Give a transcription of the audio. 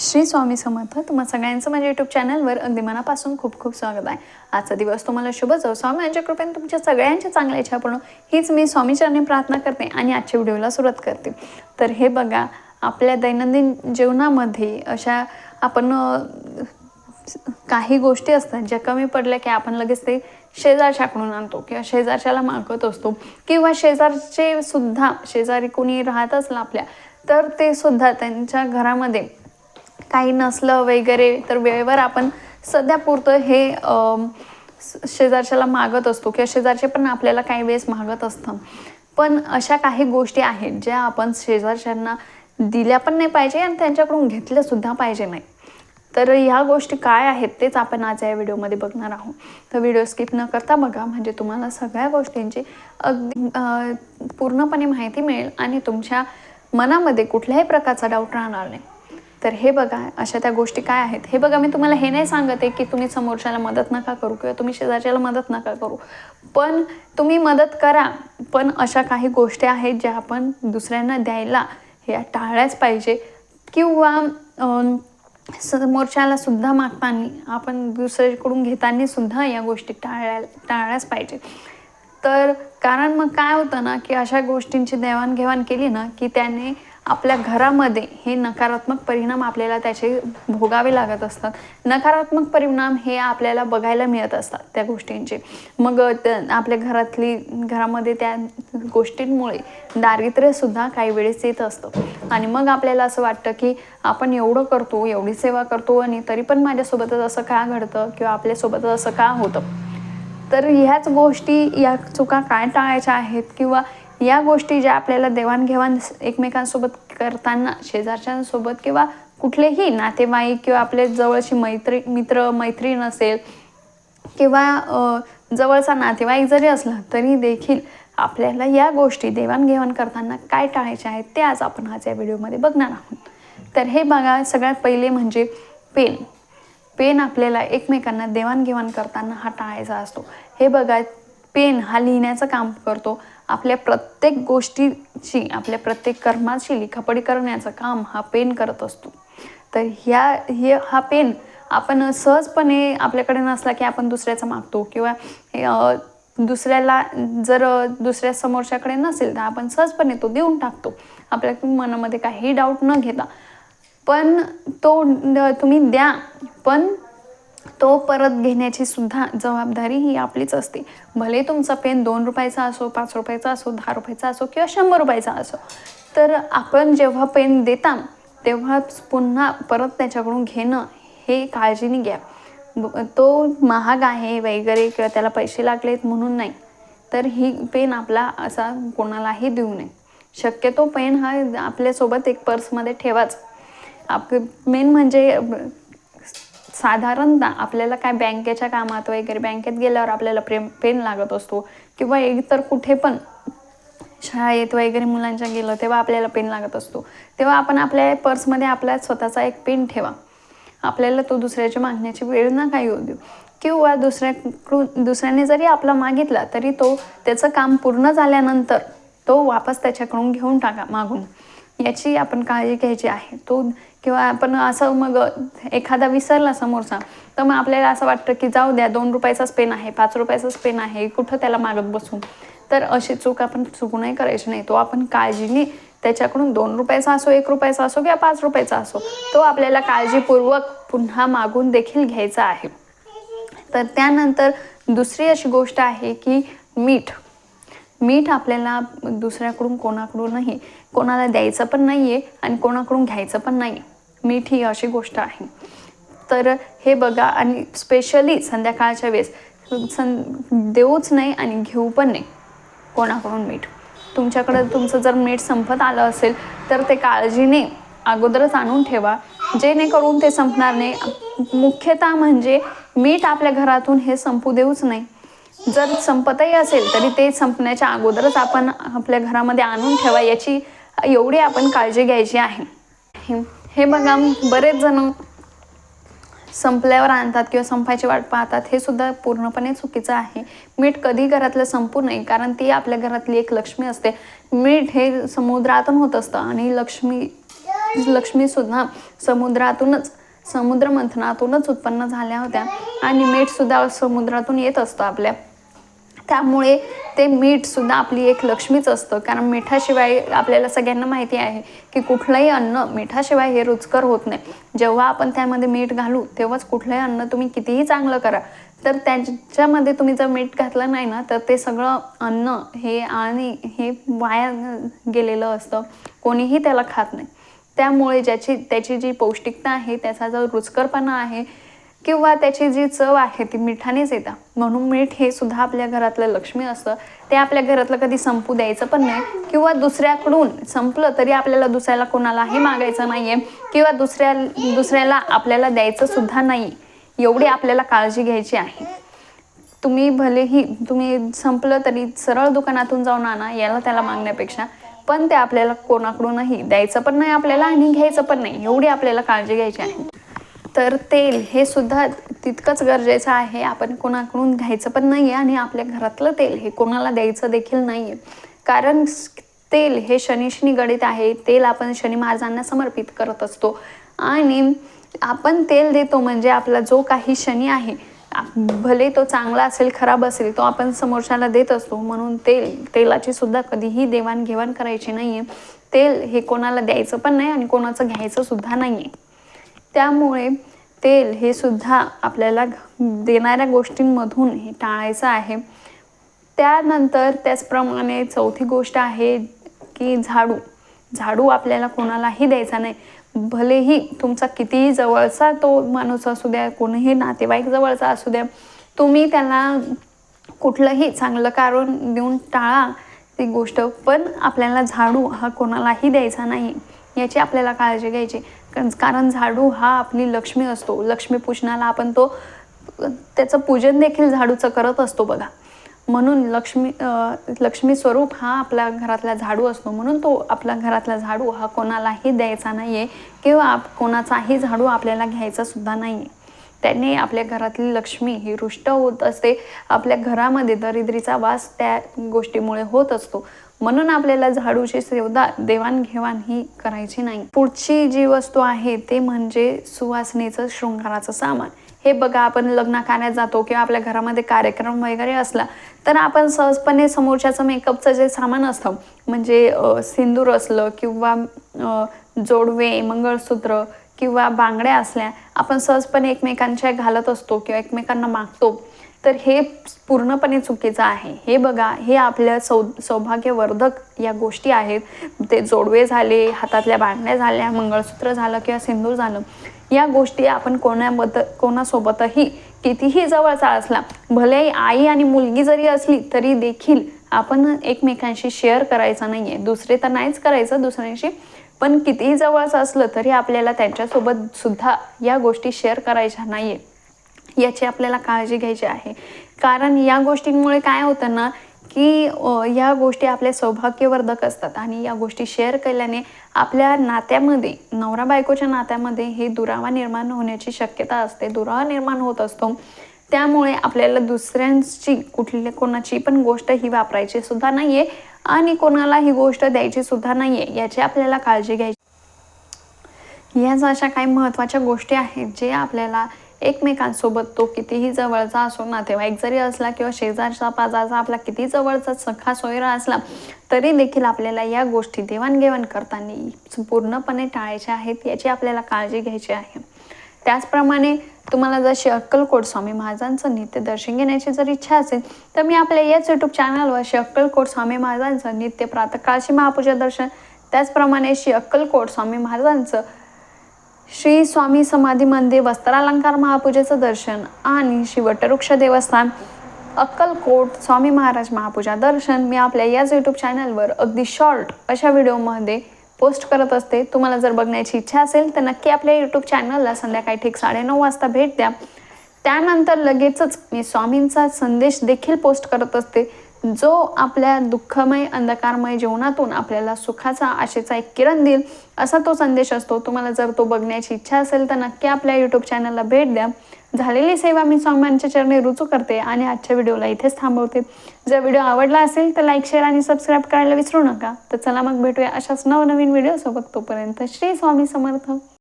श्री स्वामी समर्थ. तुम्हा सगळ्यांचं माझ्या यूट्यूब चॅनलवर अगदी मनापासून खूप खूप स्वागत आहे. आजचा दिवस तुम्हाला शुभ जाऊ. स्वामी यांच्या कृपेने तुमच्या सगळ्यांच्या चांगल्या इच्छा पण हीच मी स्वामीचरणी प्रार्थना करते आणि आजच्या व्हिडिओला सुरुवात करते. तर हे बघा आपल्या दैनंदिन जीवनामध्ये अशा आपण काही गोष्टी असतात ज्या कमी पडल्या की आपण लगेच ते शेजारच्याकडून आणतो किंवा शेजारच्याला मागत असतो किंवा शेजारचे सुद्धा शेजारी कोणी राहत असला आपल्या तर ते सुद्धा त्यांच्या घरामध्ये काही नसलं वगैरे तर वेळेवर आपण सध्या पुरतं हे शेजारच्याला मागत असतो किंवा शेजारचे पण आपल्याला काही वेळेस मागत असतं. पण अशा काही गोष्टी आहेत ज्या आपण शेजारच्यांना दिल्या पण नाही पाहिजे आणि त्यांच्याकडून घेतल्यासुद्धा पाहिजे नाही. तर ह्या गोष्टी काय आहेत तेच आपण आज या व्हिडिओमध्ये बघणार आहोत. तर व्हिडिओ स्किप न करता बघा म्हणजे तुम्हाला सगळ्या गोष्टींची अगदी पूर्णपणे माहिती मिळेल आणि तुमच्या मनामध्ये कुठल्याही प्रकारचा डाऊट राहणार नाही. तर हे बघा अशा त्या गोष्टी काय आहेत? हे बघा मी तुम्हाला हे नाही सांगत आहे की तुम्ही समोरच्याला मदत नका करू किंवा तुम्ही शेजारच्याला मदत नका करू. पण तुम्ही मदत करा. पण अशा काही गोष्टी आहेत ज्या आपण दुसऱ्यांना द्यायला ह्या टाळल्याच पाहिजे. किंवा समोरच्याला सुद्धा मागताना आपण दुसऱ्याकडून घेताना सुद्धा या गोष्टी टाळल्या टाळल्याच पाहिजे. तर कारण मग काय होतं ना की अशा गोष्टींची देवाणघेवाण केली ना की त्याने आपल्या घरामध्ये हे नकारात्मक परिणाम आपल्याला त्याचे भोगावे लागत असतात. नकारात्मक परिणाम हे आपल्याला बघायला मिळत असतात त्या गोष्टींचे. मग आपल्या घरातली घरामध्ये त्या गोष्टींमुळे दारिद्र्यसुद्धा काही वेळेस येत असतं. आणि मग आपल्याला असं वाटतं की आपण एवढं करतो एवढी सेवा करतो आणि तरी पण माझ्यासोबतच असं का घडतं किंवा आपल्यासोबतच असं का होतं? तर ह्याच गोष्टी या चुका काय टाळायच्या आहेत? किंवा या गोष्टी ज्या आपल्याला देवाणघेवाण एकमेकांसोबत करताना शेजारच्यांसोबत किंवा कुठलेही नातेवाईक किंवा आपले जवळची मैत्री मित्र मैत्रीण असेल किंवा जवळचा नातेवाईक जरी असला तरी देखील आपल्याला या गोष्टी देवाणघेवाण करताना काय टाळायचे आहेत ते आज आपण आज या व्हिडिओमध्ये बघणार आहोत. तर हे बघा सगळ्यात पहिले म्हणजे पेन. पेन आपल्याला एकमेकांना देवाणघेवाण करताना हा टाळायचा असतो. हे बघा पेन हा लिहिण्याचं काम करतो. आपल्या प्रत्येक गोष्टीची आपल्या प्रत्येक कर्माची लिखापडी करण्याचं काम हा पेन करत असतो. तर ह्या हे हा पेन आपण सहजपणे आपल्याकडे नसला की आपण दुसऱ्याचा मागतो किंवा दुसऱ्याला जर दुसऱ्या समोरच्याकडे नसेल तर आपण सहजपणे तो देऊन टाकतो. आपल्या मनामध्ये काही डाऊट न घेता. पण तो तुम्ही द्या पण तो परत घेण्याची सुद्धा जबाबदारी ही आपलीच असते. भले तुमचा पेन दोन रुपयाचा असो पाच रुपयाचा असो दहा रुपयाचा असो किंवा शंभर रुपयाचा असो तर आपण जेव्हा पेन देता तेव्हा पुन्हा परत त्याच्याकडून घेणं हे काळजीने घ्या. तो महाग आहे वगैरे किंवा त्याला पैसे लागलेत म्हणून नाही तर ही पेन आपला असा कोणालाही देऊ नये. शक्यतो पेन हा आपल्यासोबत एक पर्समध्ये ठेवाच. आप मेन म्हणजे साधारणतः आपल्याला काय बँकेच्या कामात वगैरे बँकेत गेल्यावर आपल्याला प्रेम पेन लागत असतो. किंवा इतर कुठे पण शाळेत वगैरे मुलांच्या गेलं तेव्हा आपल्याला पेन लागत असतो. तेव्हा आपण आपल्या पर्समध्ये आपला स्वतःचा एक पेन ठेवा. आपल्याला तो दुसऱ्याच्या मागण्याची वेळ ना काही होऊ देऊ. किंवा दुसऱ्याकडून दुसऱ्याने जरी आपला मागितला तरी तो त्याचं काम पूर्ण झाल्यानंतर तो वापस त्याच्याकडून घेऊन टाका मागून. याची आपण काळजी घ्यायची आहे. तो किंवा आपण असं मग एखादा विसरला समोरचा तर मग आपल्याला असं वाटतं की जाऊ द्या दोन रुपयाचाच पेन आहे पाच रुपयाचाच पेन आहे कुठं त्याला मागत बसू? तर अशी चूक आपण चुकू नाही करायची नाही. तो आपण काळजीने त्याच्याकडून दोन रुपयाचा असो एक रुपयाचा असो किंवा पाच रुपयाचा असो तो आपल्याला काळजीपूर्वक पुन्हा मागून देखील घ्यायचा आहे. तर त्यानंतर दुसरी अशी गोष्ट आहे की मीठ. मीठ आपल्याला दुसऱ्याकडून कोणाकडूनही कोणाला द्यायचं पण नाही आहे आणि कोणाकडून घ्यायचं पण नाही मीठ ही अशी गोष्ट आहे. तर हे बघा आणि स्पेशली संध्याकाळच्या वेळेस सं देऊच नाही आणि घेऊ पण नाही कोणाकडून मीठ. तुमच्याकडं तुमचं जर मीठ संपत आलं असेल तर ते काळजीने अगोदरच आणून ठेवा. जेणेकरून ते संपणार नाही. मुख्यतः म्हणजे मीठ आपल्या घरातून हे संपू देऊच नाही. जर संपतही असेल तरी ते संपण्याच्या अगोदरच आपण आपल्या घरामध्ये आणून ठेवा याची एवढी आपण काळजी घ्यायची आहे. हे- बघा बरेच जण संपल्यावर आणतात किंवा संपायची वाट पाहतात हे सुद्धा पूर्णपणे चुकीचं आहे. मीठ कधी घरातलं संपू नये कारण ती आपल्या घरातली एक लक्ष्मी असते. मीठ हे समुद्रातून होत असतं आणि लक्ष्मी लक्ष्मीसुद्धा समुद्रातूनच समुद्र मंथनातूनच उत्पन्न झाल्या होत्या. आणि मीठसुद्धा समुद्रातून येत असतं आपल्या. त्यामुळे ते मीठसुद्धा आपली एक लक्ष्मीच असतं. कारण मिठाशिवाय आपल्याला सगळ्यांना माहिती आहे की कुठलंही अन्न मिठाशिवाय हे रुचकर होत नाही. जेव्हा आपण त्यामध्ये मीठ घालू तेव्हाच कुठलंही अन्न तुम्ही कितीही चांगलं करा. तर त्याच्यामध्ये तुम्ही जर मीठ घातलं नाही ना तर ते सगळं अन्न हे आणि हे वाया गेलेलं असतं. कोणीही त्याला खात नाही. त्यामुळे ज्याची त्याची जी पौष्टिकता आहे त्याचा जो रुचकरपणा आहे किंवा त्याची जी चव आहे ती मिठानेच येतं. म्हणून मीठ हे सुद्धा आपल्या घरातलं लक्ष्मी असतं. ते आपल्या घरातलं कधी संपू द्यायचं पण नाही. किंवा दुसऱ्याकडून संपलं तरी आपल्याला दुसऱ्याला कोणालाही मागायचं नाही आहे किंवा दुसऱ्या दुसऱ्याला आपल्याला द्यायचं सुद्धा नाही. एवढी आपल्याला काळजी घ्यायची आहे. तुम्ही भलेही तुम्ही संपलं तरी सरळ दुकानातून जाऊन आणा याला त्याला मागण्यापेक्षा. पण ते आपल्याला कोणाकडूनही द्यायचं पण नाही आपल्याला आणि घ्यायचं पण नाही. एवढी आपल्याला काळजी घ्यायची आहे. तर तेल हे सुद्धा तितकंच गरजेचं आहे. आपण कोणाकडून घ्यायचं पण नाही आहे आणि आपल्या घरातलं तेल हे कोणाला द्यायचं देखील नाही आहे कारण तेल हे शनिशनी गणित आहे. तेल आपण शनी महाराजांना समर्पित करत असतो. आणि आपण तेल देतो म्हणजे आपला जो काही शनी आहे भले तो चांगला असेल खराब असेल तो आपण समोरच्याला देत असतो. म्हणून तेल तेलाची सुद्धा कधीही देवाणघेवाण करायची नाही आहे तेल हे कोणाला द्यायचं पण नाही आणि कोणाचं घ्यायचं सुद्धा नाही आहे त्यामुळे तेल हे सुद्धा आपल्याला देणाऱ्या गोष्टींमधून हे टाळायचं आहे. त्यानंतर त्याचप्रमाणे चौथी गोष्ट आहे की झाडू. झाडू आपल्याला कोणालाही द्यायचा नाही. भलेही तुमचा कितीही जवळचा तो माणूस असू द्या कोणीही नातेवाईक जवळचा असू द्या तुम्ही त्याला कुठलंही चांगलं कारण देऊन टाळा ती गोष्ट. पण आपल्याला झाडू हा कोणालाही द्यायचा नाही याची आपल्याला काळजी घ्यायची. कारण झाडू हा आपली लक्ष्मी असतो. लक्ष्मी पूजनाला आपण तो त्याचं पूजन देखील झाडूचं करत असतो बघा. म्हणून लक्ष्मी लक्ष्मी स्वरूप हा आपल्या घरातला झाडू असतो. म्हणून तो आपल्या घरातला झाडू हा कोणालाही द्यायचा नाही आहे किंवा आप कोणाचाही झाडू आपल्याला घ्यायचा सुद्धा नाही आहे त्याने आपल्या घरातली लक्ष्मी ही रुष्ट होत असते. आपल्या घरामध्ये दरिद्रीचा वास त्या गोष्टीमुळे होत असतो. म्हणून आपल्याला झाडूची सेवदा देवाणघेवाण ही करायची नाही. पुढची जी वस्तू आहे ते म्हणजे सुवासनेचं शृंगाराचं सामान. हे बघा आपण लग्न कार्यात जातो किंवा आपल्या घरामध्ये कार्यक्रम वगैरे असला तर आपण सहजपणे समोरच्याचं मेकअपचं जे सामान असतं म्हणजे सिंदूर असलं किंवा जोडवे मंगळसूत्र किंवा बांगड्या असल्या आपण सहजपणे एकमेकांच्या घालत असतो किंवा एकमेकांना मागतो तर हे पूर्णपणे चुकीचं आहे. हे बघा हे आपल्या सौ सौभाग्यवर्धक या गोष्टी आहेत. ते जोडवे झाले हातातल्या बांगड्या झाल्या मंगळसूत्र झालं किंवा सिंदूर झालं. या गोष्टी आपण कोणाबद्दल कोणासोबतही कितीही जवळचा असला भले आई आणि मुलगी जरी असली तरी देखील आपण एकमेकांशी शेअर करायचं नाही आहे दुसरे तर नाहीच करायचं दुसऱ्यांशी पण कितीही जवळचं असलं तरी आपल्याला त्यांच्यासोबत सुद्धा या गोष्टी शेअर करायच्या नाही आहे याची आपल्याला काळजी घ्यायची आहे. कारण या गोष्टींमुळे काय होतं ना की या गोष्टी आपल्या सौभाग्यवर्धक असतात आणि या गोष्टी शेअर केल्याने आपल्या नात्यामध्ये नवरा बायकोच्या नात्यामध्ये हे दुरावा निर्माण होण्याची शक्यता असते. दुरावा निर्माण होत असतो. त्यामुळे आपल्याला दुसऱ्यांची कुठली कोणाची पण गोष्ट ही वापरायची सुद्धा नाही आहे आणि कोणाला ही गोष्ट द्यायची सुद्धा नाही आहे याची आपल्याला काळजी घ्यायची. याच अशा काही महत्त्वाच्या गोष्टी आहेत जे आपल्याला एकमेकांसोबत तो कितीही जवळचा असो नातेवाईक जरी असला किंवा शेजारचा पाजाचा आपला किती जवळचा सखा सोयरा असला तरी देखील आपल्याला या गोष्टी देवाणघेवाण करताना पूर्णपणे टाळायच्या आहेत याची आपल्याला काळजी घ्यायची आहे. त्याचप्रमाणे तुम्हाला जर श्री अक्कलकोट स्वामी महाराजांचं नित्य दर्शन घेण्याची जर इच्छा असेल तर मी आपल्या याच यूट्यूब चॅनलवर श्री अक्कलकोट स्वामी महाराजांचं नित्य प्रातकाळची महापूजा दर्शन त्याचप्रमाणे श्री अक्कलकोट स्वामी महाराजांचं श्री स्वामी समाधी मंदिर वस्त्रालंकार महापूजेचं दर्शन आणि श्री वटवृक्ष देवस्थान अक्कलकोट स्वामी महाराज महापूजा दर्शन मी आपल्या याच यूट्यूब चॅनलवर अगदी शॉर्ट अशा व्हिडिओमध्ये पोस्ट करत असते. तुम्हाला जर बघण्याची इच्छा असेल तर नक्की आपल्या यूट्यूब चॅनलला संध्याकाळी ठीक साडेनऊ वाजता भेट द्या. त्यानंतर लगेचच मी स्वामींचा संदेश देखील पोस्ट करत असते. जो आपल्या दुःखमय अंधकारमय जीवनातून आपल्याला सुखाचा आशेचा एक किरण देईल असा तो संदेश असतो. तुम्हाला जर तो बघण्याची इच्छा असेल तर नक्की आपल्या यूट्यूब चॅनलला भेट द्या. झालेली सेवा मी स्वामींच्या चरणी रुजू करते आणि आजच्या व्हिडिओला इथेच थांबवते. जर व्हिडिओ आवडला असेल तर लाईक शेअर आणि सबस्क्राईब करायला विसरू नका. तर चला मग भेटूया अशाच नवनवीन व्हिडिओसोबत. तोपर्यंत श्री स्वामी समर्थ.